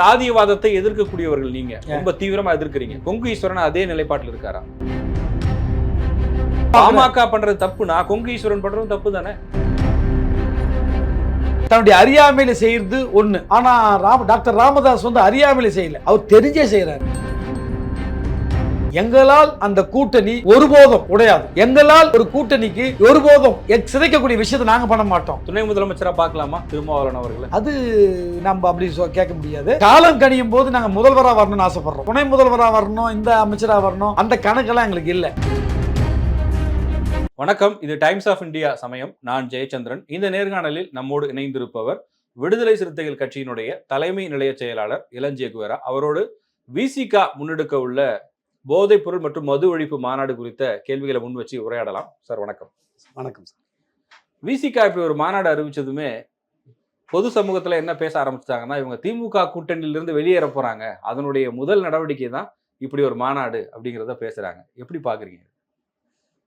சாதியவாதத்தை எதிர்க்கக்கூடியவர்கள் நீங்க. ரொம்ப தீவிரமா எதிர்க்கிறீங்க. கொங்கு ஈஸ்வரன் அதே நிலைப்பாட்டில் இருக்காரா? பாமக பண்றது தப்புனா கொங்கு ஈஸ்வரன் பண்றதும் தப்பு தானே தன்னுடைய அறியாமையில செய்யறது ஒண்ணு. ஆனா ராம டாக்டர் ராமதாஸ் வந்து அறியாமையில செய்யல. அவர் தெரிஞ்சே செய்யறாரு எங்களால் அந்த கூட்டணி ஒருபோதும் உடையாது. எங்களால் ஒரு கூட்டணிக்கு ஒருபோதும் சிதைக்கக்கூடிய விஷயத்தை நாங்க பண்ண மாட்டோம். துணை முதலமைச்சரா பார்க்கலாமா? திருமாவளவன் அவர்களை? அது நம்ம அப்படி கேட்க முடியாது. காலம் கணியும் போது நாங்க முதல்வரா வரணும்னு ஆசைப்படுறோம். துணை முதல்வரா வரணும் இந்த அமைச்சரா வரணும் அந்த கணக்கெல்லாம் எங்களுக்கு இல்ல. வணக்கம். இது டைம்ஸ் ஆஃப் இந்தியா சமயம். நான் ஜெயச்சந்திரன். இந்த நேர்காணலில் நம்மோடு இணைந்திருப்பவர் விடுதலை சிறுத்தைகள் கட்சியினுடைய தலைமை நிலைய செயலாளர் இளஞ்சிய குவேரா அவரோடு விசிகா முன்னெடுக்க உள்ள போதைப் பொருள் மற்றும் மது ஒழிப்பு மாநாடு குறித்த கேள்விகளை முன் வச்சு உரையாடலாம். சார் வணக்கம். வணக்கம் சார். விசிகா இப்படி ஒரு மாநாடு அறிவிச்சதுமே பொது சமூகத்துல என்ன பேச ஆரம்பிச்சிட்டாங்கன்னா இவங்க திமுக கூட்டணியிலிருந்து வெளியேற போறாங்க. அதனுடைய முதல் நடவடிக்கை தான் இப்படி ஒரு மாநாடு அப்படிங்கிறத பேசுறாங்க. எப்படி பாக்குறீங்க?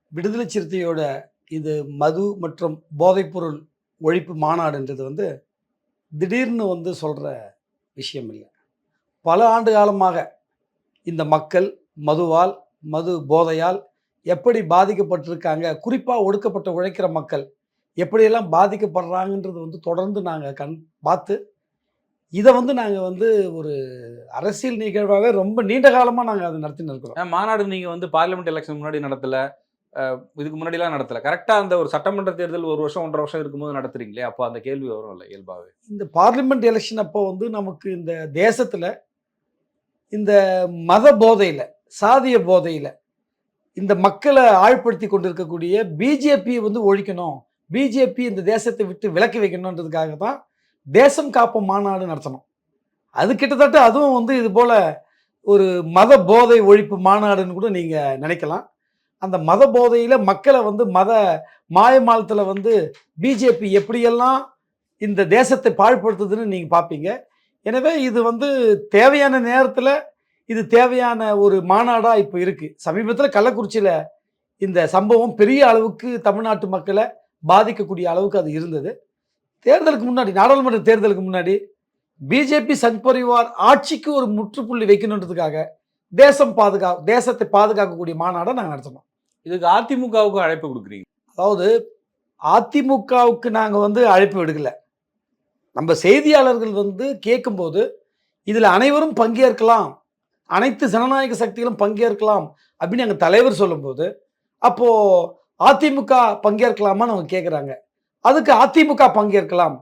விடுதலை சிறுத்தையோட இது மது மற்றும் போதைப்பொருள் ஒழிப்பு மாநாடுன்றது வந்து திடீர்னு வந்து சொல்கிற விஷயம் இல்லை. பல ஆண்டு காலமாக இந்த மக்கள் மதுவால் மது போதையால் எப்படி பாதிக்கப்பட்டிருக்காங்க? குறிப்பாக ஒடுக்கப்பட்ட உழைக்கிற மக்கள் எப்படியெல்லாம் பாதிக்கப்படுறாங்கன்றது வந்து தொடர்ந்து நாங்கள் கண் பார்த்து இதை வந்து நாங்கள் வந்து ஒரு அரசியல் நிகழ்வாகவே ரொம்ப நீண்ட காலமாக நாங்கள் அதை நடத்தின்னு இருக்கிறோம். மாநாடு நீங்க வந்து பார்லிமெண்ட் எலெக்ஷன் முன்னாடி நடத்தல? இதுக்கு முன்னாடிலாம் நடத்தல. கரெக்டா அந்த ஒரு சட்டமன்ற தேர்தல் ஒரு வருஷம் ஒன்றரை வருஷம் இருக்கும்போது நடத்துறீங்களே? அப்போ அந்த கேள்வி வரும் இல்லை இயல்பாவே. இந்த பார்லிமெண்ட் எலெக்ஷன் அப்போ வந்து நமக்கு இந்த தேசத்தில் இந்த மத போதையில் சாதிய போதையில் இந்த மக்களை ஆழ்படுத்தி கொண்டிருக்கக்கூடிய பிஜேபி வந்து ஒழிக்கணும். பிஜேபி இந்த தேசத்தை விட்டு விலக்கி வைக்கணுன்றதுக்காக தான் தேசம் காப்போம் மாநாடு நடத்தணும். அது கிட்டத்தட்ட அதுவும் வந்து இது போல் ஒரு மத போதை ஒழிப்பு மாநாடுன்னு கூட நீங்கள் நினைக்கலாம். அந்த மத போதையில் மக்களை வந்து மத மாயமாலத்தில் வந்து பிஜேபி எப்படியெல்லாம் இந்த தேசத்தை பாழ்படுத்துதுன்னு நீங்கள் பார்ப்பீங்க எனவே இது வந்து தேவையான நேரத்தில் இது தேவையான ஒரு மாநாடாக இப்போ இருக்குது சமீபத்தில் கள்ளக்குறிச்சியில் இந்த சம்பவம் பெரிய அளவுக்கு தமிழ்நாட்டு மக்களை பாதிக்கக்கூடிய அளவுக்கு அது இருந்தது. தேர்தலுக்கு முன்னாடி நாடாளுமன்ற தேர்தலுக்கு முன்னாடி பிஜேபி சங் பரிவார் ஆட்சிக்கு ஒரு முற்றுப்புள்ளி வைக்கணுன்றதுக்காக தேசம் பாதுகா தேசத்தை பாதுகாக்கக்கூடிய மாநாடை நாங்கள் நடத்தினோம் இதுக்கு அதிமுகவுக்கு அழைப்பு கொடுக்குறீங்க. அதாவது அதிமுகவுக்கு நாங்கள் வந்து அழைப்பு விடுக்கல. நம்ம செய்தியாளர்கள் வந்து கேட்கும்போது இதில் அனைவரும் பங்கேற்கலாம். அனைத்து ஜனநாயக சக்திகளும் பங்கேற்கலாம் அப்படின்னு எங்கள் தலைவர் சொல்லும்போது அப்போது அதிமுக பங்கேற்கலாமான்னு அவங்க கேட்குறாங்க அதுக்கு அதிமுக பங்கேற்கலாம்.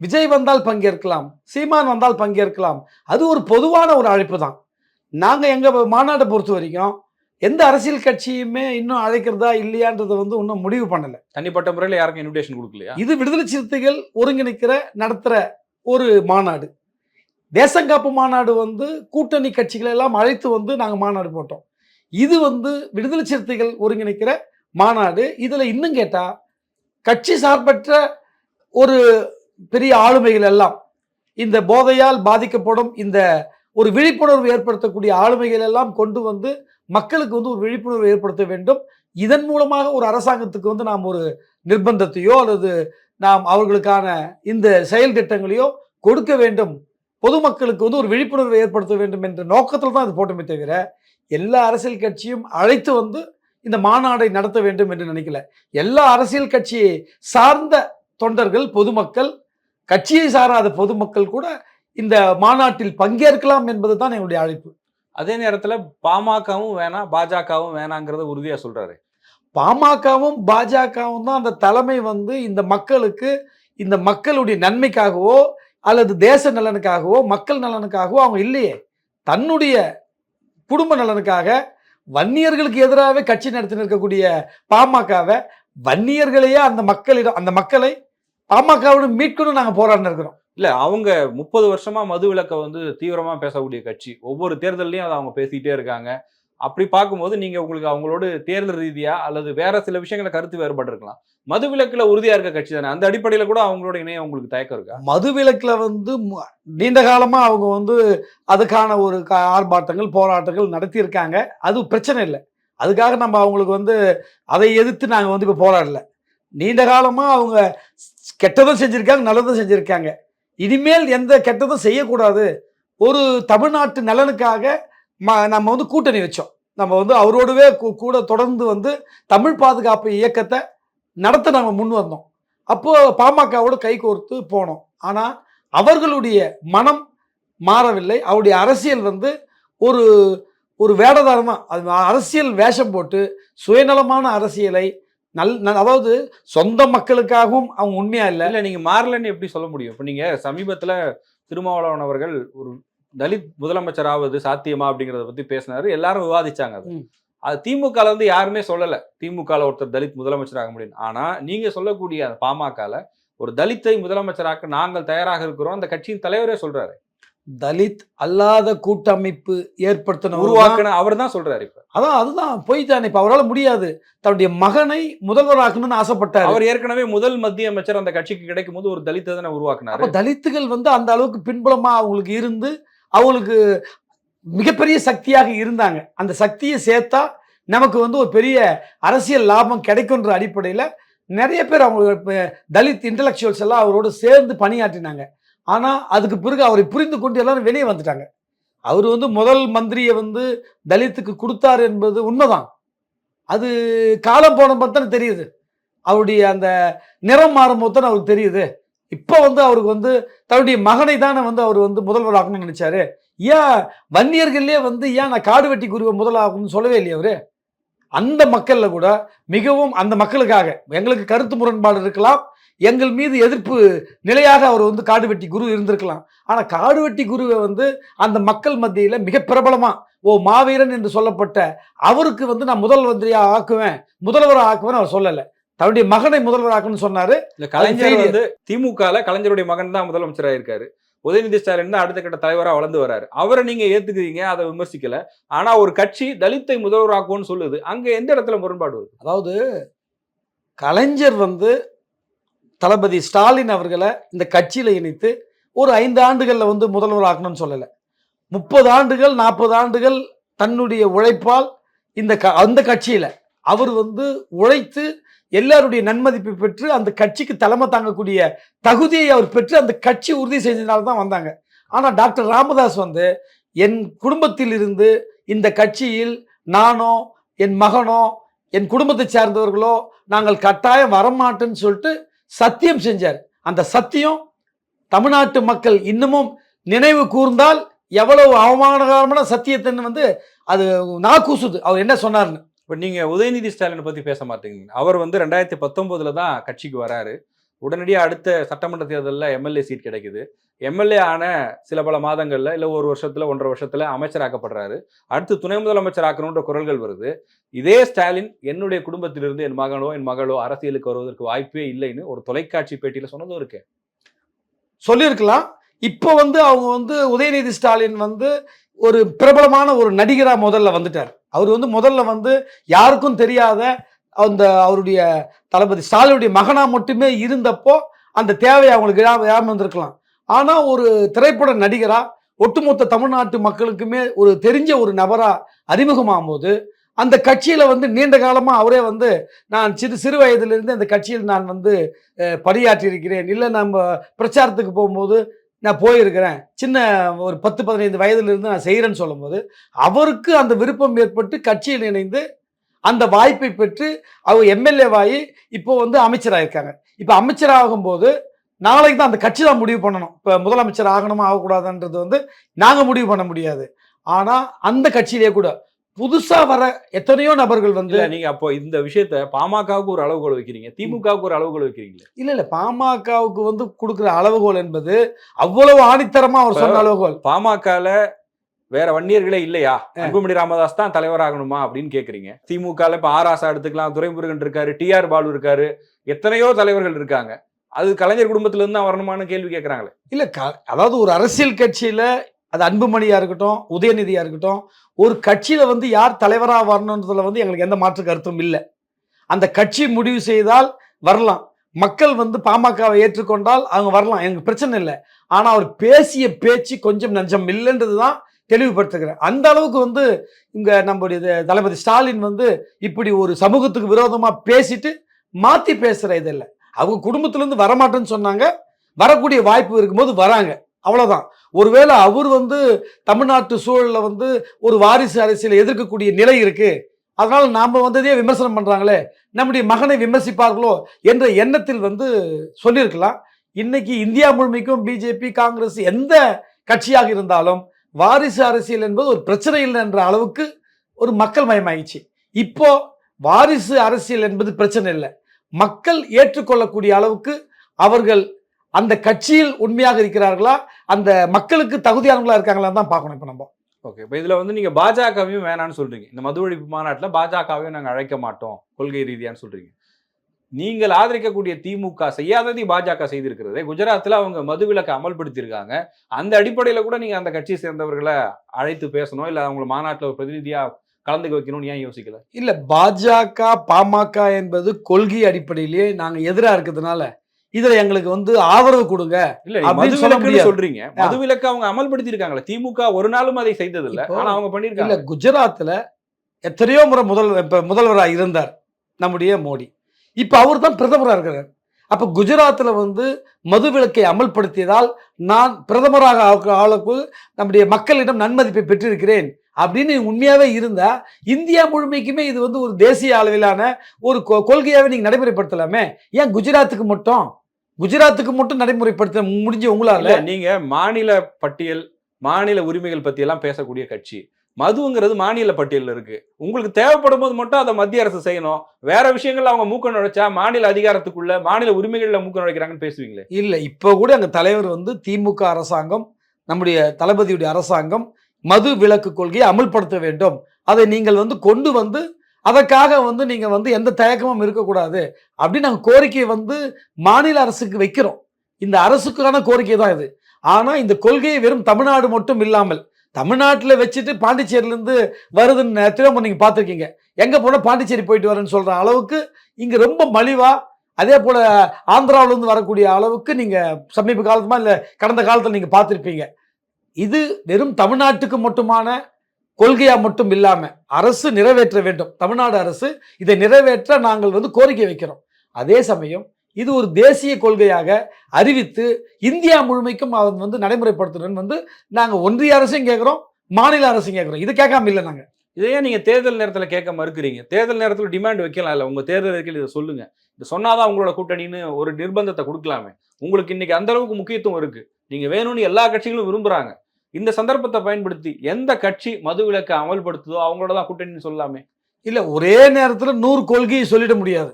விஜய் வந்தால் பங்கேற்கலாம். சீமான் வந்தால் பங்கேற்கலாம். அது ஒரு பொதுவான ஒரு அழைப்பு தான். நாங்கள் எங்கள் மாநாட்டை பொறுத்த வரைக்கும் எந்த அரசியல் கட்சியுமே இன்னும் அழைக்கிறதா இல்லையான்றதை வந்து இன்னும் முடிவு பண்ணலை. தனிப்பட்ட முறையில் யாருக்கும் இன்விடேஷன் கொடுக்கலையா? இது விடுதலை சிறுத்தைகள் ஒருங்கிணைக்கிற நடத்துகிற ஒரு மாநாடு. தேசங்காப்பு மாநாடு வந்து கூட்டணி கட்சிகளை எல்லாம் அழைத்து வந்து நாங்கள் மாநாடு போட்டோம். இது வந்து விடுதலை சிறுத்தைகள் ஒருங்கிணைக்கிற மாநாடு. இதில் இன்னும் கேட்டால் கட்சி சார்பற்ற ஒரு பெரிய ஆளுமைகள் எல்லாம் இந்த போதையால் பாதிக்கப்படும் இந்த ஒரு விழிப்புணர்வு ஏற்படுத்தக்கூடிய ஆளுமைகள் எல்லாம் கொண்டு வந்து மக்களுக்கு வந்து ஒரு விழிப்புணர்வு ஏற்படுத்த வேண்டும். இதன் மூலமாக ஒரு அரசாங்கத்துக்கு வந்து நாம் ஒரு நிர்பந்தத்தையோ அல்லது நாம் அவர்களுக்கான இந்த செயல் திட்டங்களையோ கொடுக்க வேண்டும். பொதுமக்களுக்கு வந்து ஒரு விழிப்புணர்வை ஏற்படுத்த வேண்டும் என்ற நோக்கத்தில் தான் இது போட்டோமே தவிர எல்லா அரசியல் கட்சியும் அழைத்து வந்து இந்த மாநாடை நடத்த வேண்டும் என்று நினைக்கல. எல்லா அரசியல் கட்சியை சார்ந்த தொண்டர்கள் பொதுமக்கள் கட்சியை சாராத பொதுமக்கள் கூட இந்த மாநாட்டில் பங்கேற்கலாம் என்பது தான் எங்களுடைய அழைப்பு. அதே நேரத்துல பாமகவும் வேணாம் பாஜகவும் வேணாங்கிறத உறுதியா சொல்றாரு. பாமகவும் பாஜகவும் தான் அந்த தலைமை வந்து இந்த மக்களுக்கு இந்த மக்களுடைய நன்மைக்காகவோ அல்லது தேச நலனுக்காகவோ மக்கள் நலனுக்காகவோ அவங்க இல்லையே. தன்னுடைய குடும்ப நலனுக்காக வன்னியர்களுக்கு எதிராகவே கட்சி நடத்தி இருக்கக்கூடிய பாமகவை வன்னியர்களையே அந்த மக்களிடம் அந்த மக்களை பாமகவிடம் மீட்கணும் நாங்கள் போராடின்னு இருக்கிறோம். இல்லை அவங்க முப்பது வருஷமா மது விலக்க வந்து தீவிரமாக பேசக்கூடிய கட்சி. ஒவ்வொரு தேர்தல்லையும் அதை அவங்க பேசிக்கிட்டே இருக்காங்க. அப்படி பார்க்கும்போது நீங்க உங்களுக்கு அவங்களோட தேர்தல் ரீதியா அல்லது வேற சில விஷயங்களை கருத்து வேறுபாடு இருக்கலாம் மது விலக்குல உறுதியா இருக்க கட்சி தானே? அந்த அடிப்படையில கூட அவங்களோட இணையம் உங்களுக்கு தயக்கம் இருக்கா? மது விலக்கில் வந்து மு- நீண்ட காலமாக அவங்க வந்து அதுக்கான ஒரு ஆர்ப்பாட்டங்கள் போராட்டங்கள் நடத்தியிருக்காங்க. அது பிரச்சனை இல்லை. அதுக்காக நம்ம அவங்களுக்கு வந்து அதை எதிர்த்து நாங்கள் வந்து இப்போ போராடல. நீண்ட காலமாக அவங்க கெட்டதும் செஞ்சுருக்காங்க நல்லதும் செஞ்சுருக்காங்க. இனிமேல் எந்த கெட்டதும் செய்யக்கூடாது. ஒரு தமிழ்நாட்டு நலனுக்காக நம்ம வந்து கூட்டணி வச்சோம். நம்ம வந்து அவரோடவே கூட தொடர்ந்து வந்து தமிழ் பாதுகாப்பு இயக்கத்தை நடத்த நம்ம முன் வந்தோம். அப்போது பாமகவோட கை கோர்த்து போனோம். ஆனால் அவர்களுடைய மனம் மாறவில்லை. அவருடைய அரசியல் வந்து ஒரு ஒரு வேடதாரமா அது அரசியல் வேஷம் போட்டு சுயநலமான அரசியலை நல் நல்- அதாவது சொந்த மக்களுக்காகவும் அவங்க உண்மையாக இல்லை. இல்லை நீங்கள் மாறலன்னு எப்படி சொல்ல முடியும்? இப்போ நீங்கள் சமீபத்தில் திருமாவளவன் அவர்கள் ஒரு தலித் முதலமைச்சர் ஆவது சாத்தியமா அப்படிங்கறத பத்தி பேசினாரு. எல்லாரும் விவாதிச்சாங்க அது. அது திமுக ல வந்து யாருமே சொல்லல. திமுக ல ஒருத்தர் தலித் முதலமைச்சர் ஆக முடியும் ஆனா நீங்க சொல்லக்கூடிய அந்த பாமகல ஒரு தலித்தை முதலமைச்சராக்க நாங்கள் தயாராக இருக்கிறோம். அந்த கட்சியின் தலைவரே சொல்றாரு. தலித் அல்லாத கூட்டமைப்பு ஏற்படுத்தின உருவாக்கின அவர் தான் சொல்றாரு இப்ப. அதான் அதுதான். போய் தானே இப்ப. அவரால் முடியாது. தன்னுடைய மகனை முதல்வராக்கணும்னு ஆசைப்பட்டார். அவர் ஏற்கனவே முதல் மத்திய அமைச்சர் அந்த கட்சிக்கு கிடைக்கும் போது ஒரு தலித்தை தானே உருவாக்குனாரு. தலித்துகள் வந்து அந்த அளவுக்கு பின்புலமா அவங்களுக்கு இருந்து அவங்களுக்கு மிகப்பெரிய சக்தியாக இருந்தாங்க. அந்த சக்தியை சேர்த்தா நமக்கு வந்து ஒரு பெரிய அரசியல் லாபம் கிடைக்குன்ற அடிப்படையில் நிறைய பேர் அவங்க தலித் இன்டலெக்சுவல்ஸ் எல்லாம் அவரோடு சேர்ந்து பணியாற்றினாங்க. ஆனால் அதுக்கு பிறகு அவரை புரிந்து கொண்டு எல்லாரும் வெளியே வந்துட்டாங்க. அவர் வந்து முதல் மந்திரியை வந்து தலித்துக்கு கொடுத்தாரு என்பது உண்மைதான். அது காலம் போன பார்த்தா தெரியுது. அவருடைய அந்த நிறம் மாறும்போது தான் அவருக்கு தெரியுது. இப்போ வந்து அவருக்கு வந்து தன்னுடைய மகனை தானே வந்து அவர் வந்து முதல்வர் ஆகணும்னு நினைச்சாரு. ஏன்? வன்னியர்கள்லேயே வந்து ஏன் நான் காடு வெட்டி குருவை முதலாகணும்னு சொல்லவே இல்லையா அவரு? அந்த மக்களில் கூட மிகவும் அந்த மக்களுக்காக எங்களுக்கு கருத்து முரண்பாடு இருக்கலாம் எங்கள் மீது எதிர்ப்பு நிலையாக அவர் வந்து காடு வெட்டி குரு இருந்திருக்கலாம். ஆனால் காடு வெட்டி குருவை வந்து அந்த மக்கள் மத்தியில் மிக பிரபலமாக ஓ மாவீரன் என்று சொல்லப்பட்ட அவருக்கு வந்து நான் முதல் மந்திரியாக ஆக்குவேன் முதல்வராக ஆக்குவேன் அவர் சொல்லலை. தன்னுடைய மகனை முதல்வர் ஆக்கணும்னு சொன்னாரு கலைஞர். வந்து திமுகல கலைஞருடைய மகன் தான் முதலமைச்சராக இருக்காரு. உதயநிதி ஸ்டாலின் தான் அடுத்த கட்ட தலைவரா வளர்ந்து வராரு. அவரை நீங்க ஏத்துக்கிறீங்க அதை விமர்சிக்கல. ஆனா ஒரு கட்சி தலித்தை முதல்வராக்கும்னு சொல்லுது. அங்க எந்த இடத்துல முரண்பாடு வருது? அதாவது கலைஞர் வந்து தளபதி ஸ்டாலின் அவர்களை இந்த கட்சியில் இணைத்து ஒரு ஐந்து ஆண்டுகளில் வந்து முதல்வர் ஆக்கணும்னு சொல்லலை. முப்பது ஆண்டுகள் நாற்பது ஆண்டுகள் தன்னுடைய உழைப்பால் இந்த க அந்த கட்சியில் அவர் வந்து உழைத்து எல்லாருடைய நன்மதிப்பை பெற்று அந்த கட்சிக்கு தலைமை தாங்கக்கூடிய தகுதியை அவர் பெற்று அந்த கட்சி உறுதி செஞ்சதுனால தான் வந்தாங்க. ஆனால் டாக்டர் ராமதாஸ் வந்து என் குடும்பத்தில் இருந்து இந்த கட்சியில் நானோ என் மகனோ என் குடும்பத்தை சார்ந்தவர்களோ நாங்கள் கட்டாயம் வரமாட்டேன்னு சொல்லிட்டு சத்தியம் செஞ்சார். அந்த சத்தியம் தமிழ்நாட்டு மக்கள் இன்னமும் நினைவு கூர்ந்தால் எவ்வளவு அவமானகரமான சத்தியத்தைன்னு வந்து அது நாக்கூசுது. அவர் என்ன சொன்னார்னு? இப்போ நீங்கள் உதயநிதி ஸ்டாலினை பற்றி பேச மாட்டீங்க. அவர் வந்து ரெண்டாயிரத்தி பத்தொம்போதில் தான் கட்சிக்கு வராரு. உடனடியாக அடுத்த சட்டமன்ற தேர்தலில் எம்எல்ஏ சீட் கிடைக்குது. எம்எல்ஏ ஆன சில பல மாதங்களில் இல்லை ஒரு வருஷத்தில் ஒன்றரை வருஷத்தில் அமைச்சராக்கப்படுறாரு. அடுத்து துணை முதலமைச்சர் ஆக்கணுன்ற குரல்கள் வருது. இதே ஸ்டாலின் என்னுடைய குடும்பத்திலிருந்து என் மகனோ என் மகளோ அரசியலுக்கு வருவதற்கு வாய்ப்பே இல்லைன்னு ஒரு தொலைக்காட்சி பேட்டியில் சொன்னதும் இருக்கு. சொல்லியிருக்கலாம். இப்போ வந்து அவங்க வந்து உதயநிதி ஸ்டாலின் வந்து ஒரு பிரபலமான ஒரு நடிகராக முதல்ல வந்துட்டார். அவர் வந்து முதல்ல வந்து யாருக்கும் தெரியாத அந்த அவருடைய தளபதி ஸ்டாலினுடைய மகனா மட்டுமே இருந்தப்போ அந்த தேவையை அவங்களுக்கு இழாம இருந்திருக்கலாம். ஆனால் ஒரு திரைப்பட நடிகராக ஒட்டுமொத்த தமிழ்நாட்டு மக்களுக்குமே ஒரு தெரிஞ்ச ஒரு நபராக அறிமுகமாகும் போது அந்த கட்சியில் வந்து நீண்ட காலமாக அவரே வந்து நான் சிறு சிறு வயதிலிருந்து அந்த கட்சியில் நான் வந்து பணியாற்றியிருக்கிறேன். பணியாற்றி இருக்கிறேன் இல்லை நம்ம பிரச்சாரத்துக்கு போகும்போது நான் போயிருக்கிறேன். சின்ன ஒரு பத்து பதினைந்து வயதிலிருந்து நான் செய்கிறேன்னு சொல்லும்போது அவருக்கு அந்த விருப்பம் ஏற்பட்டு கட்சியில் இணைந்து அந்த வாய்ப்பை பெற்று அவர் எம்எல்ஏவாகி இப்போ வந்து அமைச்சராயிருக்காங்க. இப்போ அமைச்சராகும்போது நாளைக்கு தான் அந்த கட்சி தான் முடிவு பண்ணணும். இப்போ முதலமைச்சர் ஆகணுமா ஆகக்கூடாதுன்றது வந்து நாங்கள் முடிவு பண்ண முடியாது. ஆனால் அந்த கட்சியிலே கூட புதுசாக வர எத்தனையோ நபர்கள் வந்து நீங்க அப்போ இந்த விஷயத்த பாமகவுக்கு ஒரு அளவுகோல் வைக்கிறீங்க திமுகவுக்கு ஒரு அளவுகோல் வைக்கிறீங்களே? இல்ல இல்ல பாமகவுக்கு வந்து கொடுக்குற அளவுகோல் என்பது அவ்வளவு ஆணித்தரமா அவர் சொன்ன அளவுகோல். பாமகல வேற வன்னியர்களே இல்லையா? அன்புமணி ராமதாஸ் தான் தலைவராகணுமா அப்படின்னு கேக்குறீங்க. திமுகல இப்ப ஆர் ஆசா எடுத்துக்கலாம் துரைமுருகன் இருக்காரு டி ஆர் பாலு இருக்காரு எத்தனையோ தலைவர்கள் இருக்காங்க. அது கலைஞர் குடும்பத்துல இருந்து தான் வரணுமான்னு கேள்வி கேக்குறாங்களே. இல்ல அதாவது ஒரு அரசியல் கட்சியில அது அன்புமணியாக இருக்கட்டும் உதயநிதியாக இருக்கட்டும் ஒரு கட்சியில் வந்து யார் தலைவராக வரணுன்றதுல வந்து எங்களுக்கு எந்த மாற்று கருத்தும் இல்லை. அந்த கட்சி முடிவு செய்தால் வரலாம். மக்கள் வந்து பாமகவை ஏற்றுக்கொண்டால் அவங்க வரலாம். எனக்கு பிரச்சனை இல்லை. ஆனால் அவர் பேசிய பேச்சு கொஞ்சம் நஞ்சம் இல்லைன்றது தான் தெளிவுபடுத்துகிறேன். அந்த அளவுக்கு வந்து இங்கே நம்முடைய இது தளபதி ஸ்டாலின் வந்து இப்படி ஒரு சமூகத்துக்கு விரோதமாக பேசிட்டு மாற்றி பேசுகிற இது அவங்க குடும்பத்துலேருந்து வரமாட்டேன்னு சொன்னாங்க. வரக்கூடிய வாய்ப்பு இருக்கும்போது வராங்க. அவ்வளோதான் ஒருவேளை அவர் வந்து தமிழ்நாட்டு சூழலில் வந்து ஒரு வாரிசு அரசியலை எதிர்க்கக்கூடிய நிலை இருக்குது அதனால் நாம் வந்ததே விமர்சனம் பண்ணுறாங்களே நம்முடைய மகனை விமர்சிப்பார்களோ என்ற எண்ணத்தில் வந்து சொல்லியிருக்கலாம். இன்னைக்கு இந்தியா முழுமைக்கும் பிஜேபி காங்கிரஸ் எந்த கட்சியாக இருந்தாலும் வாரிசு அரசியல் என்பது ஒரு பிரச்சனை இல்லை என்ற அளவுக்கு ஒரு மக்கள் மயமாயிடுச்சு. இப்போ வாரிசு அரசியல் என்பது பிரச்சனை இல்லை. மக்கள் ஏற்றுக்கொள்ளக்கூடிய அளவுக்கு அவர்கள் அந்த கட்சியில் உண்மையாக இருக்கிறார்களா? அந்த மக்களுக்கு தகுதியானவங்களா இருக்காங்களா தான் பார்க்கணும் இப்போ நம்ம. ஓகே இப்போ இதுல வந்து நீங்க பாஜகவையும் வேணாம்னு சொல்றீங்க. இந்த மது ஒழிப்பு மாநாட்டுல பாஜகவையும் நாங்க அழைக்க மாட்டோம். கொள்கை ரீதியான்னு சொல்றீங்க. நீங்கள் ஆதரிக்கக்கூடிய திமுக செய்யாததை பாஜக செய்திருக்கிறது. குஜராத்தில் அவங்க மது விலக்கை அமல்படுத்தியிருக்காங்க. அந்த அடிப்படையில கூட நீங்க அந்த கட்சியை சேர்ந்தவர்களை அழைத்து பேசணும். இல்ல அவங்கள மாநாட்டில் ஒரு பிரதிநிதியா கலந்துக்க வைக்கணும்னு ஏன் யோசிக்கல? இல்ல பாஜக பாமக என்பது கொள்கை அடிப்படையிலேயே நாங்க எதிரா இருக்கிறதுனால இதுல எங்களுக்கு வந்து ஆதரவு கொடுங்க இல்ல. சொல்றீங்க. மது விலக்கு அவங்க அமல்படுத்தியிருக்காங்களே. திமுக ஒரு நாளும் அதை செய்தது இல்ல ஆனா அவங்க இல்ல பண்ணிருக்காங்க குஜராத்ல எத்தனையோ முறை முதல் முதல்வராக இருந்தார் நம்முடைய மோடி. இப்ப அவர் தான் பிரதமராக இருக்கிறார். அப்ப குஜராத்ல வந்து மது விலக்கை அமல்படுத்தியதால் நான் பிரதமராக ஆளக்கு நம்முடைய மக்களிடம் நன்மதிப்பை பெற்றிருக்கிறேன் அப்படின்னு உண்மையாவே இருந்தா இந்தியா முழுமைக்குமே இது வந்து ஒரு தேசிய அளவிலான ஒரு கொ- கொள்கையாவே நீங்க நடைமுறைப்படுத்தலாமே. ஏன் குஜராத்துக்கு மட்டும்? குஜராத்துக்கு மட்டும் நடைமுறைப்படுத்த முடிஞ்ச உங்களால இல்ல நீங்க மாநில பட்டியல் மாநில உரிமைகள் பத்தி எல்லாம் பேசக்கூடிய கட்சி. மதுங்கிறது மாநில பட்டியல்ல இருக்கு. உங்களுக்கு தேவைப்படும் போது மட்டும் அதை மத்திய அரசு செய்யணும். வேற விஷயங்கள்ல அவங்க மூக்க நுழைச்சா மாநில அதிகாரத்துக்குள்ள மாநில உரிமைகள்ல மூக்க நுழைக்கிறாங்கன்னு பேசுவீங்களே? இல்லை இப்போ கூட அங்கே தலைவர் வந்து திமுக அரசாங்கம் நம்முடைய தளபதியுடைய அரசாங்கம் மது விலக்கு கொள்கையை அமல்படுத்த வேண்டும். அதை நீங்கள் வந்து கொண்டு வந்து அதற்காக வந்து நீங்கள் வந்து எந்த தயக்கமும் இருக்கக்கூடாது அப்படின்னு நாங்கள் கோரிக்கையை வந்து மாநில அரசுக்கு வைக்கிறோம். இந்த அரசுக்கான கோரிக்கை தான் இது. ஆனால் இந்த கொள்கையை வெறும் தமிழ்நாடு மட்டும் இல்லாமல் தமிழ்நாட்டில் வச்சுட்டு பாண்டிச்சேரியிலேருந்து வருதுன்னு திரும்ப நீங்கள் பார்த்துருக்கீங்க. எங்கே போனால் பாண்டிச்சேரி போயிட்டு வரேன்னு சொல்கிற அளவுக்கு இங்கே ரொம்ப மலிவாக அதே போல் ஆந்திராவிலேருந்து வரக்கூடிய அளவுக்கு நீங்கள் சமீப காலத்துமா இல்லை கடந்த காலத்தில் நீங்கள் பார்த்துருப்பீங்க. இது வெறும் தமிழ்நாட்டுக்கு மட்டுமான கொள்கையா மட்டும் இல்லாம அரசு நிறைவேற்ற வேண்டும். தமிழ்நாடு அரசு இதை நிறைவேற்ற நாங்கள் வந்து கோரிக்கை வைக்கிறோம். அதே சமயம் இது ஒரு தேசிய கொள்கையாக அறிவித்து இந்தியா முழுமைக்கும் அவன் வந்து நடைமுறைப்படுத்தணும்னு வந்து நாங்கள் ஒன்றிய அரசையும் கேட்குறோம் மாநில அரசையும் கேட்குறோம் இது கேட்காம இல்லை நாங்கள் இதையே நீங்கள் தேர்தல் நேரத்தில் கேட்க மறுக்கிறீங்க? தேர்தல் நேரத்தில் டிமாண்ட் வைக்கலாம் இல்லை உங்கள் தேர்தல் அறிக்கையில் இதை சொல்லுங்கள் இது சொன்னாதான் உங்களோட கூட்டணின்னு ஒரு நிர்பந்தத்தை கொடுக்கலாமே. உங்களுக்கு இன்னைக்கு அந்த அளவுக்கு முக்கியத்துவம் இருக்குது நீங்கள் வேணும்னு எல்லா கட்சிகளும் விரும்புகிறாங்க இந்த சந்தர்ப்பத்தை பயன்படுத்தி எந்த கட்சி மது விலக்கை அமல்படுத்துதோ அவங்களோட தான் கூட்டணின்னு சொல்லலாமே. இல்ல ஒரே நேரத்துல நூறு கொள்கையை சொல்லிட முடியாது.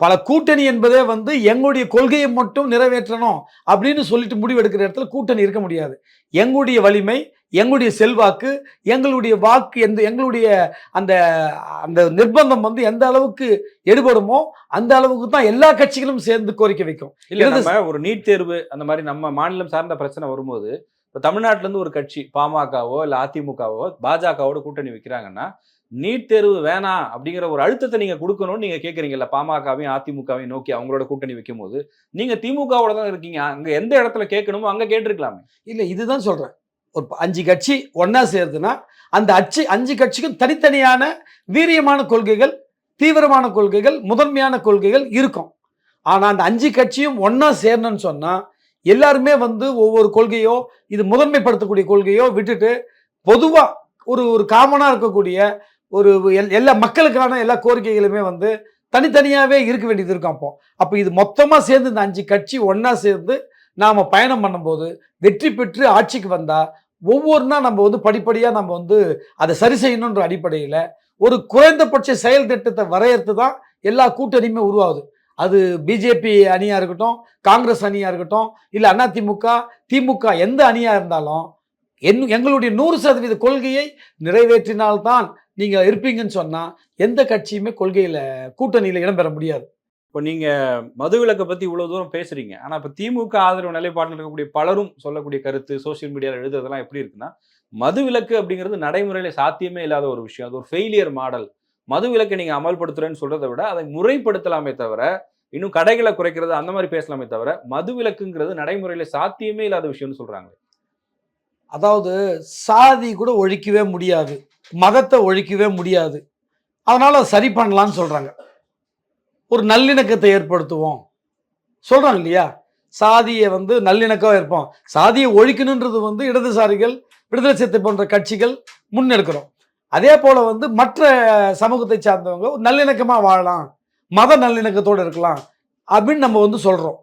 பல கூட்டணி என்பதே வந்து எங்களுடைய கொள்கையை மட்டும் நிறைவேற்றணும் அப்படின்னு சொல்லிட்டு முடிவெடுக்கிற இடத்துல கூட்டணி இருக்க முடியாது. எங்களுடைய வலிமை எங்களுடைய செல்வாக்கு எங்களுடைய வாக்கு எந்த எங்களுடைய அந்த அந்த நிர்பந்தம் வந்து எந்த அளவுக்கு எடுபடுமோ அந்த அளவுக்கு தான் எல்லா கட்சிகளும் சேர்ந்து கோரிக்கை வைக்கும். இல்ல ஒரு நீட் தேர்வு அந்த மாதிரி நம்ம மாநிலம் சார்ந்த பிரச்சனை வரும்போது இப்போ தமிழ்நாட்டிலேருந்து ஒரு கட்சி பாமகவோ இல்லை அதிமுகவோ பாஜகவோட கூட்டணி வைக்கிறாங்கன்னா நீட் தேர்வு வேணாம் அப்படிங்கிற ஒரு அழுத்தத்தை நீங்கள் கொடுக்கணும்னு நீங்கள் கேட்குறீங்கல்ல பாமகவையும் அதிமுகவையும் நோக்கி அவங்களோட கூட்டணி வைக்கும் போது நீங்கள் திமுகவோட தான் இருக்கீங்க. அங்கே எந்த இடத்துல கேட்கணுமோ அங்கே கேட்டிருக்கலாமே. இல்லை இதுதான் சொல்கிறேன் ஒரு ப- அஞ்சு கட்சி ஒன்றா சேருதுன்னா அந்த அச்சு அஞ்சு கட்சிக்கும் தனித்தனியான வீரியமான கொள்கைகள் தீவிரமான கொள்கைகள் முதன்மையான கொள்கைகள் இருக்கும். ஆனால் அந்த அஞ்சு கட்சியும் ஒன்றா சேரணும்னு சொன்னால் எல்லாருமே வந்து ஒவ்வொரு கொள்கையோ இது முதன்மைப்படுத்தக்கூடிய கொள்கையோ விட்டுட்டு பொதுவாக ஒரு ஒரு காமனாக இருக்கக்கூடிய ஒரு எல்- எல்லா மக்களுக்கான எல்லா கோரிக்கைகளுமே வந்து தனித்தனியாகவே இருக்க வேண்டியது இருக்கும் அப்போ. அப்போ இது மொத்தமாக சேர்ந்து இந்த அஞ்சு கட்சி ஒன்றா சேர்ந்து நாம் பயணம் பண்ணும்போது வெற்றி பெற்று ஆட்சிக்கு வந்தால் ஒவ்வொன்றா நம்ம வந்து படிப்படியாக நம்ம வந்து அதை சரி செய்யணுன்ற அடிப்படையில் ஒரு குறைந்தபட்ச செயல் திட்டத்தை வரையறுத்து தான் எல்லா கூட்டணியுமே உருவாகுது. அது பிஜேபி அணியாக இருக்கட்டும் காங்கிரஸ் அணியாக இருக்கட்டும் இல்லை அதிமுக திமுக எந்த அணியாக இருந்தாலும் என் எங்களுடைய நூறு சதவீத கொள்கையை நிறைவேற்றினால்தான் நீங்கள் இருப்பீங்கன்னு சொன்னால் எந்த கட்சியுமே கொள்கையில் கூட்டணியில் இடம்பெற முடியாது. இப்போ நீங்கள் மதுவிலக்கை பற்றி இவ்வளோ தூரம் பேசுகிறீங்க ஆனால் இப்போ திமுக ஆதரவு நிலைப்பாட்டில் இருக்கக்கூடிய பலரும் சொல்லக்கூடிய கருத்து சோஷியல் மீடியாவில் எழுதுறதெல்லாம் எப்படி இருக்குன்னா மதுவிலக்கு அப்படிங்கிறது நடைமுறையில சாத்தியமே இல்லாத ஒரு விஷயம். அது ஒரு ஃபெயிலியர் மாடல் மதுவிலக்கை நீங்கள் அமல்படுத்துறேன்னு சொல்கிறத விட அதை முறைப்படுத்தலாமே தவிர இன்னும் கடைகளை குறைக்கிறது அந்த மாதிரி பேசலாமே தவிர மதுவிலக்குங்கிறது நடைமுறையில் சாத்தியமே இல்லாத விஷயம்னு சொல்கிறாங்க அதாவது சாதி கூட ஒழிக்கவே முடியாது மதத்தை ஒழிக்கவே முடியாது. அதனால் சரி பண்ணலான்னு சொல்கிறாங்க ஒரு நல்லிணக்கத்தை ஏற்படுத்துவோம். சொல்கிறாங்க இல்லையா? சாதியை வந்து நல்லிணக்கம் இருப்போம். சாதியை ஒழிக்கணுன்றது வந்து இடதுசாரிகள் விடுதலை சிறுத்தை போன்ற கட்சிகள் முன்னெடுக்கிறோம் அதே போல் வந்து மற்ற சமூகத்தை சார்ந்தவங்க ஒரு நல்லிணக்கமாக வாழலாம். மத நல்லிணக்கத்தோடு இருக்கலாம் அப்படின்னு நம்ம வந்து சொல்கிறோம்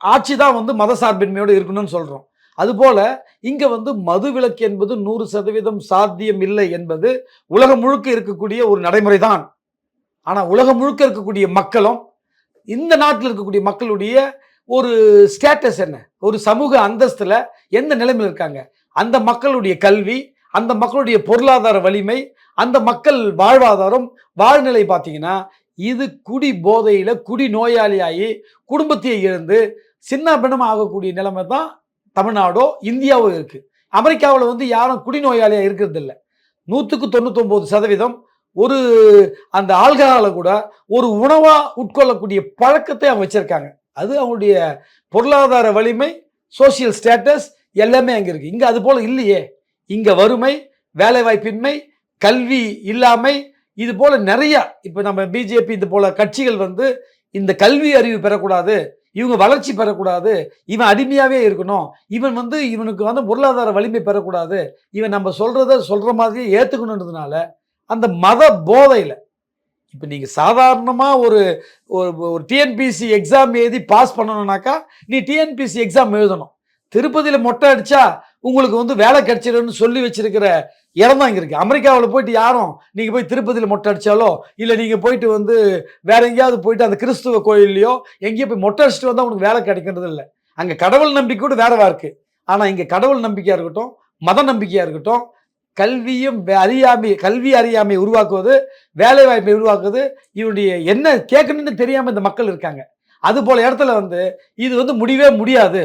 ஆட்சி தான் வந்து மத சார்பின்மையோடு இருக்கணும்னு சொல்கிறோம் அதுபோல் இங்கே வந்து மது விலக்கு என்பது நூறு சதவீதம் சாத்தியம் இல்லை என்பது உலகம் முழுக்க இருக்கக்கூடிய ஒரு நடைமுறை தான். ஆனால் உலகம் முழுக்க இருக்கக்கூடிய மக்களும் இந்த நாட்டில் இருக்கக்கூடிய மக்களுடைய ஒரு ஸ்டேட்டஸ் என்ன? ஒரு சமூக அந்தஸ்தில் எந்த நிலைமையில் இருக்காங்க? அந்த மக்களுடைய கல்வி அந்த மக்களுடைய பொருளாதார வலிமை அந்த மக்கள் வாழ்வாதாரம் வாழ்நிலை பார்த்தீங்கன்னா இது குடி போதையில் குடி நோயாளியாகி குடும்பத்தை இழந்து சின்ன பின்னமா ஆகக்கூடிய நிலைமை தான் தமிழ்நாடோ இந்தியாவோ இருக்குது அமெரிக்காவில் வந்து யாரும் குடிநோயாளியாக இருக்கிறதில்ல. நூற்றுக்கு தொண்ணூத்தொம்பது சதவீதம் ஒரு அந்த ஆல்கஹாலை கூட ஒரு உணவாக உட்கொள்ளக்கூடிய பழக்கத்தை அவங்க வச்சிருக்காங்க. அது அவங்களுடைய பொருளாதார வலிமை சோசியல் ஸ்டேட்டஸ் எல்லாமே அங்கே இருக்குது இங்கே அது போல் இல்லையே. இங்கே வறுமை வேலைவாய்ப்பின்மை கல்வி இல்லாமை இது போல நிறையா இப்போ நம்ம பிஜேபி இது போல கட்சிகள் வந்து இந்த கல்வி அறிவு பெறக்கூடாது இவங்க வளர்ச்சி பெறக்கூடாது இவன் அடிமையாகவே இருக்கணும் இவன் வந்து இவனுக்கு வந்து பொருளாதார வலிமை பெறக்கூடாது இவன் நம்ம சொல்கிறத சொல்கிற மாதிரியே ஏற்றுக்கணுன்றதுனால அந்த மத போதையில் இப்போ நீங்கள் சாதாரணமாக ஒரு ஒரு டிஎன்பிசி எக்ஸாம் எழுதி பாஸ் பண்ணணுன்னாக்கா நீ டிஎன்பிசி எக்ஸாம் எழுதணும். திருப்பதியில் மொட்டை அடித்தா உங்களுக்கு வந்து வேலை கிடைச்சிடும்னு சொல்லி வச்சிருக்கிற இடம் தான் இங்க இருக்கு அமெரிக்காவில் போயிட்டு யாரும் நீங்கள் போய் திருப்பதியில் மொட்டை அடித்தாலோ இல்லை நீங்கள் போயிட்டு வந்து வேற எங்கேயாவது போயிட்டு அந்த கிறிஸ்துவ கோயில்லையோ எங்கேயோ போய் மொட்டை அடிச்சுட்டு வந்தால் உனக்கு வேலை கிடைக்கிறது இல்லை அங்கே கடவுள் நம்பிக்கை கூட வேறவா இருக்குது ஆனால் இங்கே கடவுள் நம்பிக்கையாக இருக்கட்டும் மத நம்பிக்கையாக இருக்கட்டும் கல்வியும் வே- அறியாமை கல்வி அறியாமை உருவாக்குவது வேலை வாய்ப்பை உருவாக்குவது இவருடைய என்ன கேட்கணும்னு தெரியாமல் இந்த மக்கள் இருக்காங்க. அது போல இடத்துல வந்து இது வந்து முடியவே முடியாது.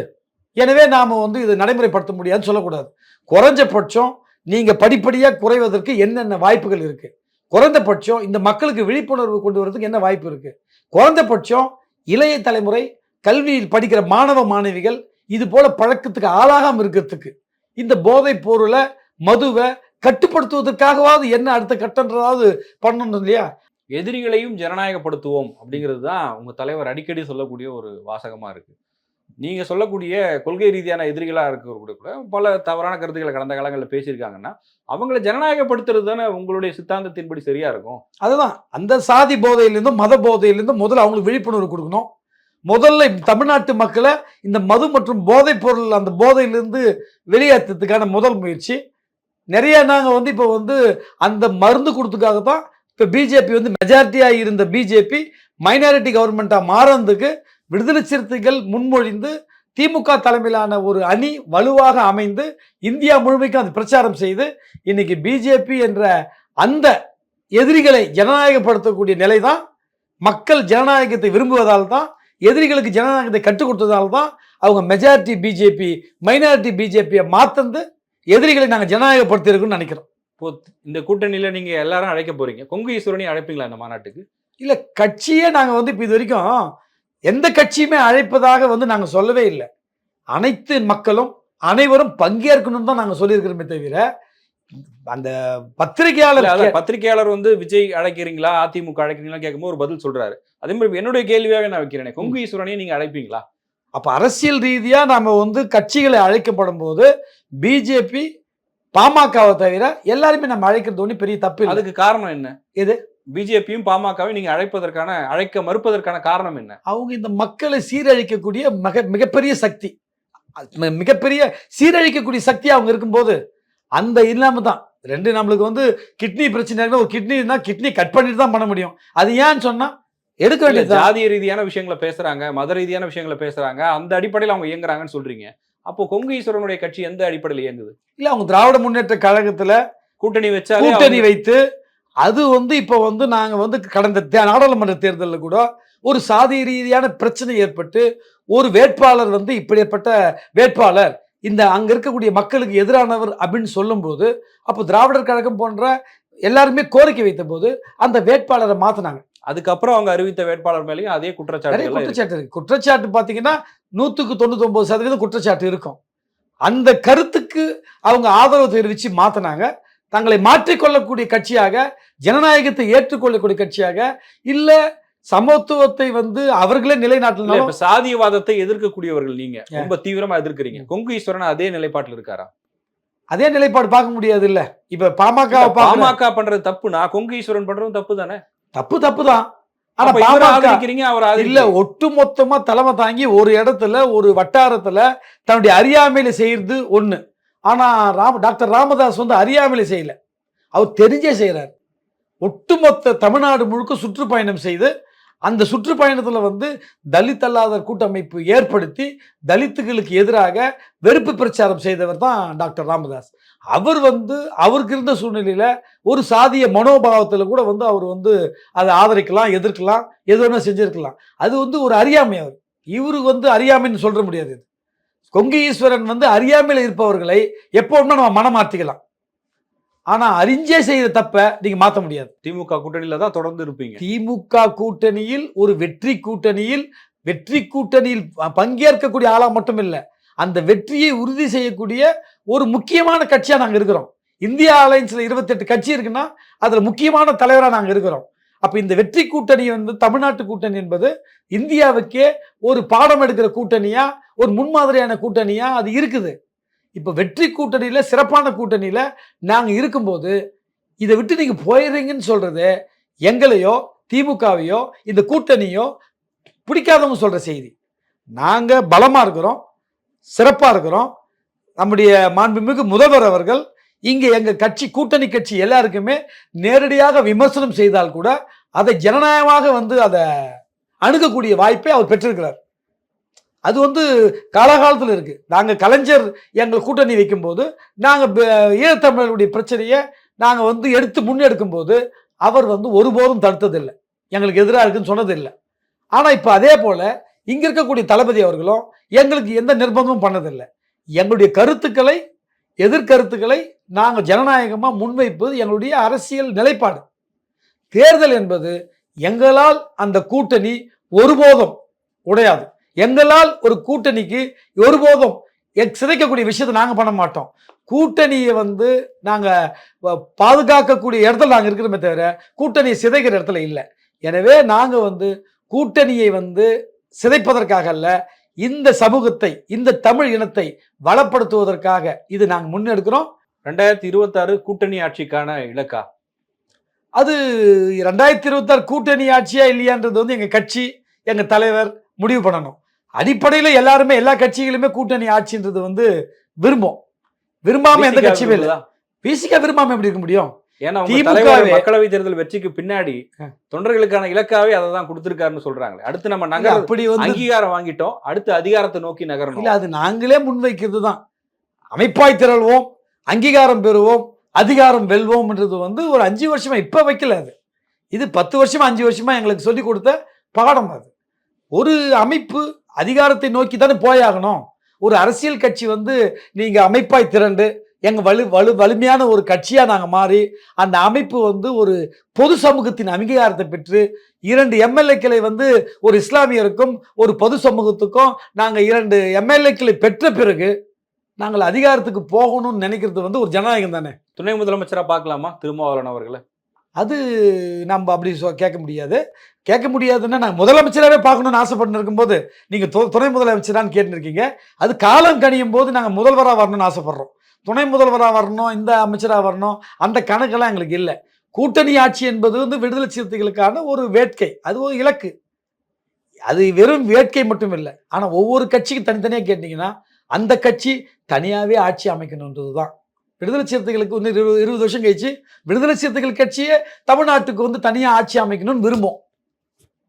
எனவே நாம் வந்து இதை நடைமுறைப்படுத்த முடியாதுன்னு சொல்லக்கூடாது. குறைஞ்சபட்சம் நீங்கள் படிப்படியாக குறைவதற்கு என்னென்ன வாய்ப்புகள் இருக்குது குறைந்தபட்சம் இந்த மக்களுக்கு விழிப்புணர்வு கொண்டு வரதுக்கு என்ன வாய்ப்பு இருக்குது குறைந்தபட்சம் இளைய தலைமுறை கல்வியில் படிக்கிற மாணவ மாணவிகள் இது போல் பழக்கத்துக்கு ஆளாகாமல் இருக்கிறதுக்கு இந்த போதைப் பொருளை மதுவை கட்டுப்படுத்துவதற்காகவாவது என்ன அடுத்த கட்டன்றதாவது பண்ணணும் இல்லையா? எதிரிகளையும் ஜனநாயகப்படுத்துவோம் அப்படிங்கிறது தான் உங்கள் தலைவர் அடிக்கடி சொல்லக்கூடிய ஒரு வாசகமாக இருக்குது நீங்கள் சொல்லக்கூடிய கொள்கை ரீதியான எதிரிகளாக இருக்கக்கூடிய கூட பல தவறான கருத்துக்களை கடந்த காலங்களில் பேசியிருக்காங்கன்னா அவங்கள ஜனநாயகப்படுத்துறது தானே உங்களுடைய சித்தாந்தத்தின்படி சரியாக இருக்கும்? அதுதான். அந்த சாதி போதையிலேருந்தும் மத போதையிலேருந்தும் முதல்ல அவங்களுக்கு விழிப்புணர்வு கொடுக்கணும். முதல்ல தமிழ்நாட்டு மக்களை இந்த மது மற்றும் போதைப் பொருள் அந்த போதையிலிருந்து வெளியேற்றத்துக்கான முதல் முயற்சி. நிறைய நாங்கள் வந்து இப்போ வந்து அந்த மருந்து கொடுத்துக்காக தான் இப்போ பிஜேபி வந்து மெஜாரிட்டியாக இருந்த பிஜேபி மைனாரிட்டி கவர்மெண்ட்டாக மாறதுக்கு விடுதலை சிறுத்தைகள் முன்மொழிந்து திமுக தலைமையிலான ஒரு அணி வலுவாக அமைந்து இந்தியா முழுமைக்கும் அது பிரச்சாரம் செய்து இன்னைக்கு பிஜேபி என்ற அந்த எதிரிகளை ஜனநாயகப்படுத்தக்கூடிய நிலை தான் மக்கள் ஜனநாயகத்தை விரும்புவதால் தான் எதிரிகளுக்கு ஜனநாயகத்தை கற்றுக் கொடுத்ததால் தான் அவங்க மெஜாரிட்டி பிஜேபி மைனாரிட்டி பிஜேபியை மாத்தந்து எதிரிகளை நாங்கள் ஜனநாயகப்படுத்தியிருக்கோம்னு நினைக்கிறோம். இப்போ இந்த கூட்டணியில நீங்க எல்லாரும் அழைக்க போறீங்க. கொங்கு ஈஸ்வரனையும் அழைப்பீங்களா இந்த மாநாட்டுக்கு? இல்லை கட்சியே நாங்கள் வந்து இப்போ இது வரைக்கும் எந்த கட்சியுமே அழைப்பதாக வந்து நாங்கள் சொல்லவே இல்லை. அனைத்து மக்களும் அனைவரும் பங்கேற்கணும்னு தான் நாங்கள் சொல்லியிருக்கிறோமே தவிர அந்த பத்திரிகையாளர் பத்திரிகையாளர் வந்து விஜய் அழைக்கிறீங்களா அதிமுக அழைக்கிறீங்களா கேட்கும்போது ஒரு பதில் சொல்றாரு. அதே மாதிரி என்னுடைய கேள்வியாவே நான் வைக்கிறேன் கொங்கு ஈஸ்வரனையும் நீங்க அழைப்பீங்களா? அப்ப அரசியல் ரீதியா நாம வந்து கட்சிகளை அழைக்கப்படும் போது பிஜேபி பாமகவை தவிர எல்லாருமே நம்ம அழைக்கிறது ஒன்றும் பெரிய தப்பு அதுக்கு காரணம் என்ன? எது? பிஜேபியும் பாமகவையும் நீங்க அழைப்பதற்கான அழைக்க மறுப்பதற்கான காரணம் என்ன? அவங்க இந்த மக்களை சீரழிக்கக்கூடிய மிக மிகப்பெரிய சக்தி. மிகப்பெரிய சீரழிக்கக்கூடிய சக்தி அவங்க இருக்கும்போது அந்த இல்லாம தான். ரெண்டு நம்மளுக்கு வந்து கிட்னி பிரச்சனை ஒரு கிட்னினா கிட்னி கட் பண்ணிட்டு தான் பண்ண முடியும். அது ஏன்னு சொன்னா எடுக்க இல்ல, வேண்டியது ஜாதிய ரீதியான விஷயங்களை பேசுறாங்க மத ரீதியான விஷயங்களை பேசுறாங்க அந்த அடிப்படையில் அவங்க இயங்குறாங்கன்னு சொல்றீங்க. அப்போ கொங்கு ஈஸ்வரனுடைய கட்சி எந்த அடிப்படையில் இயங்குது? இல்ல அவங்க திராவிட முன்னேற்ற கழகத்துல கூட்டணி வச்சாலே கூட்டணி வைத்து அது வந்து இப்போ வந்து நாங்க வந்து கடந்த நாடாளுமன்ற தேர்தலில் கூட ஒரு சாதி ரீதியான பிரச்சனை ஏற்பட்டு ஒரு வேட்பாளர் வந்து இப்படிப்பட்ட வேட்பாளர் இந்த அங்க இருக்கக்கூடிய மக்களுக்கு எதிரானவர் அப்படின்னு சொல்லும்போது அப்போ திராவிடர் கழகம் போன்ற எல்லாருமே கோரிக்கை வைத்த போது அந்த வேட்பாளரை மாத்தினாங்க. அதுக்கப்புறம் அவங்க அறிவித்த வேட்பாளர் மேலேயும் அதே குற்றச்சாட்டு குற்றச்சாட்டு இருக்கு. குற்றச்சாட்டு பார்த்தீங்கன்னா நூற்றுக்கு தொண்ணூத்தொம்பது சதவீதம் குற்றச்சாட்டு இருக்கும். அந்த கருத்துக்கு அவங்க ஆதரவு தெரிவித்து மாத்தினாங்க. தங்களை மாற்றிக்கொள்ளக்கூடிய கட்சியாக ஜனநாயகத்தை ஏற்றுக்கொள்ளக்கூடிய கட்சியாக இல்லை சமத்துவத்தை வந்து அவர்களே இல்ல நிலைநாட்டினாலும் இப்ப சாதியவாதத்தை எதிர்க்கக்கூடியவர்கள் நீங்க. ரொம்ப தீவிரமா எதிர்க்கிறீங்க. கொங்கு ஈஸ்வரன் அதே நிலைப்பாட்டில் இருக்காரா? அதே நிலைப்பாடு பார்க்க முடியாது இல்ல இப்ப பாமக பாமக பண்றது தப்புனா கொங்கு ஈஸ்வரன் பண்றதும் தப்பு தானே தப்பு தப்பு தான் ஆனா பாமக இல்ல ஆதரிக்கல ஒட்டு மொத்தமா தலைமை தாங்கி ஒரு இடத்துல ஒரு வட்டாரத்துல தன்னுடைய அறியாமையில செய்யறது ஒண்ணு. ஆனா ராம டாக்டர் ராமதாஸ் வந்து அறியாமையில செய்யல. அவர் தெரிஞ்சே செய்யறாரு ஒட்டுமொத்த தமிழ்நாடு முழுக்க சுற்றுப்பயணம் செய்து அந்த சுற்றுப்பயணத்தில் வந்து தலித் அல்லாத கூட்டமைப்பு ஏற்படுத்தி தலித்துகளுக்கு எதிராக வெறுப்பு பிரச்சாரம் செய்தவர் தான் டாக்டர் ராமதாஸ். அவர் வந்து அவருக்கு இருந்த சூழ்நிலையில் ஒரு சாதிய மனோபாவத்தில் கூட வந்து அவர் வந்து அதை ஆதரிக்கலாம் எதிர்க்கலாம் எது வேணால் செஞ்சிருக்கலாம். அது வந்து ஒரு அறியாமை அவர். இவருக்கு வந்து அறியாமைன்னு சொல்ல முடியாது இது. கொங்கு ஈஸ்வரன் வந்து அறியாமையில் இருப்பவர்களை எப்போ நம்ம மனம் மாற்றிக்கலாம் ஆனா அறிஞ்சே செய்த தப்ப நீங்க மாத்த முடியாது. திமுக கூட்டணியில தான் தொடர்ந்து இருப்பீங்க. திமுக கூட்டணியில் ஒரு வெற்றி கூட்டணியில் வெற்றி கூட்டணியில் பங்கேற்கக்கூடிய ஆளா மட்டும் இல்ல அந்த வெற்றியை உறுதி செய்யக்கூடிய ஒரு முக்கியமான கட்சியா நாங்க இருக்கிறோம். இந்தியா அலைன்ஸ்ல 28 கட்சி இருக்குன்னா அதுல முக்கியமான தலைவரா நாங்க இருக்கிறோம். அப்ப இந்த வெற்றி கூட்டணி வந்து தமிழ்நாட்டு கூட்டணி என்பது இந்தியாவுக்கே ஒரு பாடம் எடுக்கிற கூட்டணியா ஒரு முன்மாதிரியான கூட்டணியா அது இருக்குது. இப்போ வெற்றி கூட்டணியில் சிறப்பான கூட்டணியில் நாங்கள் இருக்கும்போது இதை விட்டு நீங்கள் போயிடுறீங்கன்னு சொல்கிறது எங்களையோ திமுகவையோ இந்த கூட்டணியோ பிடிக்காதவங்க சொல்கிற செய்தி. நாங்கள் பலமாக இருக்கிறோம் சிறப்பாக இருக்கிறோம். நம்முடைய மாண்புமிகு முதல்வர் அவர்கள் இங்கே எங்கள் கட்சி கூட்டணி கட்சி எல்லாருக்குமே நேரடியாக விமர்சனம் செய்தால் கூட அதை ஜனநாயகமாக வந்து அதை அணுகக்கூடிய வாய்ப்பை அவர் பெற்றிருக்கிறார். அது வந்து காலகாலத்தில் இருக்குது நாங்கள் கலைஞர் எங்கள் கூட்டணி வைக்கும்போது நாங்கள் ஈழத்தமிழருடைய பிரச்சனையை நாங்கள் வந்து எடுத்து முன்னெடுக்கும் போது அவர் வந்து ஒருபோதும் தடுத்ததில்லை. எங்களுக்கு எதிராக இருக்குன்னு சொன்னதில்லை. ஆனால் இப்போ அதே போல் இங்கே இருக்கக்கூடிய தளபதி அவர்களும் எங்களுக்கு எந்த நிர்பந்தமும் பண்ணதில்லை. எங்களுடைய கருத்துக்களை எதிர்கருத்துக்களை நாங்கள் ஜனநாயகமாக முன்வைப்பது எங்களுடைய அரசியல் நிலைப்பாடு. தேர்தல் என்பது எங்களால் அந்த கூட்டணி ஒருபோதும் உடையாது. எங்களால் ஒரு கூட்டணிக்கு ஒருபோதும் சிதைக்கக்கூடிய விஷயத்தை நாங்க பண்ண மாட்டோம். கூட்டணியை வந்து நாங்க ப- பாதுகாக்கக்கூடிய இடத்துல நாங்க இருக்கிறோமே தவிர கூட்டணியை சிதைக்கிற இடத்துல இல்லை. எனவே நாங்க வந்து கூட்டணியை வந்து சிதைப்பதற்காக அல்ல இந்த சமூகத்தை இந்த தமிழ் இனத்தை வளப்படுத்துவதற்காக இது நாங்க முன்னெடுக்கிறோம். ரெண்டாயிரத்தி இருபத்தாறு கூட்டணி ஆட்சிக்கான இலக்கா? அது ரெண்டாயிரத்தி இருபத்தாறு கூட்டணி ஆட்சியா இல்லையான்றது வந்து எங்க கட்சி எங்க தலைவர் முடிவு பண்ணணும். அடிப்படையில எல்லாருமே எல்லா கட்சிகளுமே கூட்டணி ஆட்சின்றது வந்து விரும்பும். விரும்பாம எந்த கட்சியுமே இல்லை. விரும்புதா? பிசிக விரும்பாம எப்படி இருக்க முடியும்? ஏன்னா மக்களவை தேர்தல் வெற்றிக்கு பின்னாடி தொண்டர்களுக்கான இலக்காவே அதை தான் கொடுத்திருக்காருன்னு சொல்றாங்களே. அடுத்து நம்ம நகர அப்படி வந்து அங்கீகாரம் வாங்கிட்டோம். அடுத்து அதிகாரத்தை நோக்கி நகரணும். இல்ல அது நாங்களே முன்வைக்கிறது தான். அமைப்பாய் திரள்வோம் அங்கீகாரம் பெறுவோம் அதிகாரம் வெல்வோம்ன்றது வந்து ஒரு அஞ்சு வருஷமா இப்ப வைக்கல அது. இது பத்து வருஷமா அஞ்சு வருஷமா எங்களுக்கு சொல்லி கொடுத்த பாடம் அது. ஒரு அமைப்பு அதிகாரத்தை நோக்கி தானே போயாகணும். ஒரு அரசியல் கட்சி வந்து நீங்க அமைப்பாய் திரண்டு எங்க வலு வலு வலிமையான ஒரு கட்சியா நாங்க மாறி அந்த அமைப்பு வந்து ஒரு பொது சமூகத்தின் அங்கீகாரத்தை பெற்று இரண்டு எம்எல்ஏக்களை வந்து ஒரு இஸ்லாமியருக்கும் ஒரு பொது சமூகத்துக்கும் நாங்க இரண்டு எம்எல்ஏக்களை பெற்ற பிறகு நாங்கள் அதிகாரத்துக்கு போகணும்னு நினைக்கிறது வந்து ஒரு ஜனநாயகம் தானே. துணை முதலமைச்சரா பார்க்கலாமா? திருமாவளவன் அவர்களை? அது நம்ம அப்படி சொ கேட்க முடியாது. கேட்க முடியாதுன்னா நான் முதலமைச்சராகவே பார்க்கணும்னு ஆசைப்பட்டு இருக்கும்போது நீங்கள் து துணை முதலமைச்சரான்னு கேட்டுருக்கீங்க. அது காலம் கணியும் போது நாங்கள் முதல்வராக வரணும்னு ஆசைப்பட்றோம். துணை முதல்வராக வரணும் இந்த அமைச்சராக வரணும் அந்த கணக்கெல்லாம் எங்களுக்கு இல்லை. கூட்டணி ஆட்சி என்பது வந்து விடுதலை சிறுத்தைகளுக்கான ஒரு வேட்கை. அது ஒரு இலக்கு. அது வெறும் வேட்கை மட்டும் இல்லை. ஆனால் ஒவ்வொரு கட்சிக்கும் தனித்தனியாக கேட்டிங்கன்னா அந்த கட்சி தனியாகவே ஆட்சி அமைக்கணுன்றது தான் விடுதலை சிறுத்தைகளுக்கு வந்து இருபது இருபது வருஷம் கழிச்சு விடுதலை சிறுத்தைகள் கட்சியே தமிழ்நாட்டுக்கு வந்து தனியாக ஆட்சி அமைக்கணும்னு விரும்பும்.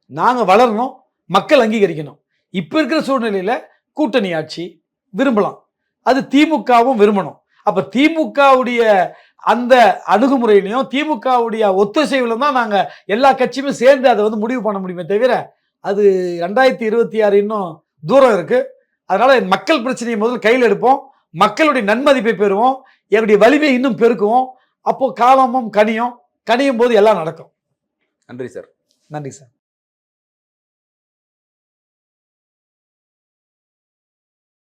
நாங்கள் வளரணும் மக்கள் அங்கீகரிக்கணும். இப்போ இருக்கிற சூழ்நிலையில் கூட்டணி ஆட்சி விரும்பலாம். அது திமுகவும் விரும்பணும். அப்போ திமுகவுடைய அந்த அணுகுமுறையிலையும் திமுகவுடைய ஒத்துழைவிலும் தான் நாங்கள் எல்லா கட்சியுமே சேர்ந்து அதை வந்து முடிவு பண்ண முடியுமே தவிர அது ரெண்டாயிரத்தி இருபத்தி ஆறு இன்னும் தூரம் இருக்கு. அதனால மக்கள் பிரச்சனையை முதல்ல கையில் எடுப்போம். மக்களுடைய நன்மதிப்பை பெறுவோம். என்னுடைய வலிமை இன்னும் பெருக்குவோம். அப்போ காலமும் கனியும் கனியும் போது எல்லாம் நடக்கும். நன்றி சார். நன்றி சார்.